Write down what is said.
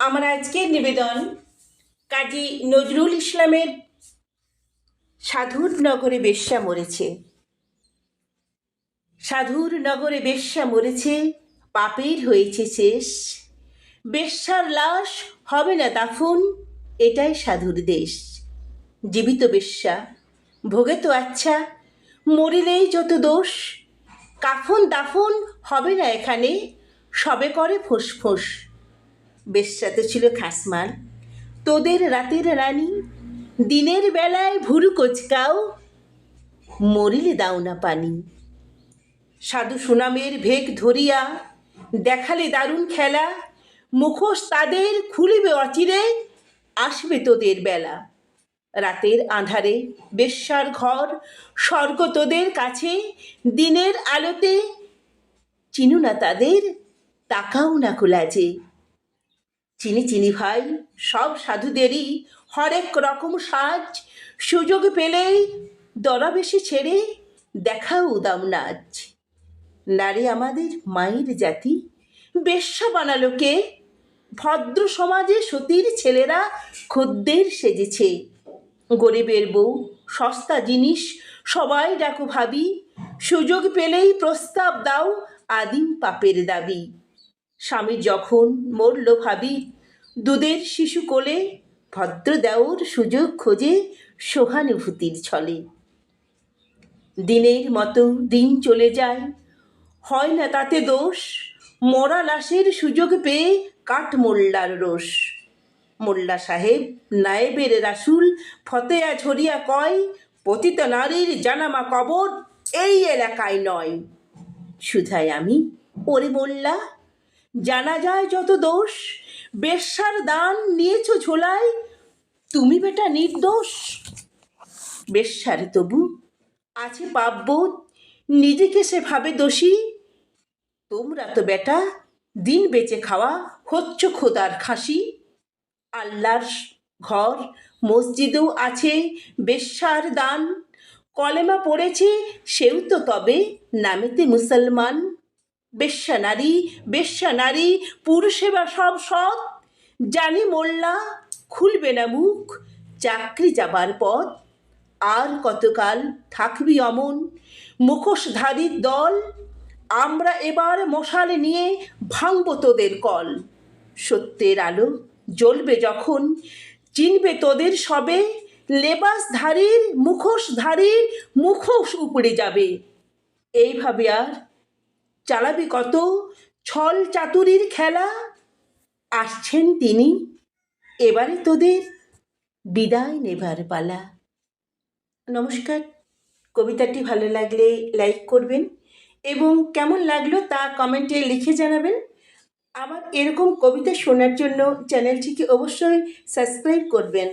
আমার আজকের নিবেদন কাজী নজরুল ইসলামের সাধুর নগরে বেশ্যা মরেছে। সাধুর নগরে বেশ্যা মরেছে, পাপের হয়েছে শেষ। বেশ্যার লাশ হবে না দাফন, এটাই সাধুর দেশ। জীবিত বেশ্যা, ভোগে তো আচ্ছা মরিলেই যত দোষ। কাফন দাফন হবে না এখানে, সবে করে ফোঁস। বেশ্যাতে ছিল খাসমাল তোদের রাতের রানী, দিনের বেলায় ভুরু কোচকাও, মরিলে দাও না পানি। সাধু সুনামের ভেগ ধরিয়া দেখালে দারুণ খেলা, মুখোশ তাদের খুলিবে অচিরে, আসবে তোদের বেলা। রাতের আঁধারে বেশ্যার ঘর, স্বর্গ তোদের কাছে, দিনের আলোতে, চিনু না তাদের, তাকাও না কুলাজে। চিনি চিনি ভাই, সব সাধুদেরই হরেক রকম সাজ। সুযোগ পেলেই দরাবেশি ছেড়ে দেখাও উদাম নাচ। নারী আমাদের মায়ের জাতি, বেশ্যা বানালো কে? ভদ্র সমাজে সতীর ছেলেরা খদ্দের সেজেছে। গরিবের বউ, সস্তা জিনিস সবাই ডাকো ভাবি। সুযোগ পেলেই প্রস্তাব দাও আদিম পাপের দাবি। স্বামী যখন মরল ভাবি দুধের শিশু কোলে ভদ্র দেওর সুযোগ খোঁজে সহানুভূতির ছলে। দিনের মতো দিন চলে যায়, হয় না তাতে দোষ? মরা লাশের সুযোগ পেয়ে কাঠ মোল্লার রোষ। মোল্লা সাহেব, নায়েবের রাসুল, ফতেয়া ঝরিয়া কয়, পতিত নারীর জানামা কবর এই এলাকায় নয়। শুধাই আমি, ওরে মোল্লা, জানা যায় যত দোষ বেশ্যার দান নিয়েছ ঝোলায় তুমি বেটা নির্দোষ। বেশ্যার তবু আছে পাপবোধ, নিজেকে সে ভাবে দোষী। তোমরা তো বেটা দিন বেঁচে খাওয়া হচ্ছ খোদার খাসি। আল্লাহর ঘর, মসজিদেও আছে বেশ্যার দান। কলেমা পড়েছে, সেও তো তবে নামেতে মুসলমান। বেশ্যা নারী বেশ্যা নারী, পুরুষেবা সব সৎ। জানি মোল্লা, খুলবে না মুখ, চাকরি যাবার পথ। আর কতকাল থাকবি অমন, মুখোশধারীর দল। আমরা এবার মশাল নিয়ে ভাঙব তোদের কল। সত্যের আলো জ্বলবে যখন, চিনবে তোদের সবে। লেবাসধারীর, মুখোশধারীর মুখোশ উপড়ে যাবে। এইভাবে আর চালাবি কত? ছল চাতুরির খেলা। আসছেন তিনি। এবারে তোদের বিদায় নেবার পালা। নমস্কার। কবিতাটি ভালো লাগলে লাইক করবেন এবং কেমন লাগল তা কমেন্টে লিখে জানাবেন। আবার এরকম কবিতা শোনার জন্য চ্যানেলটিকে অবশ্যই সাবস্ক্রাইব করবেন।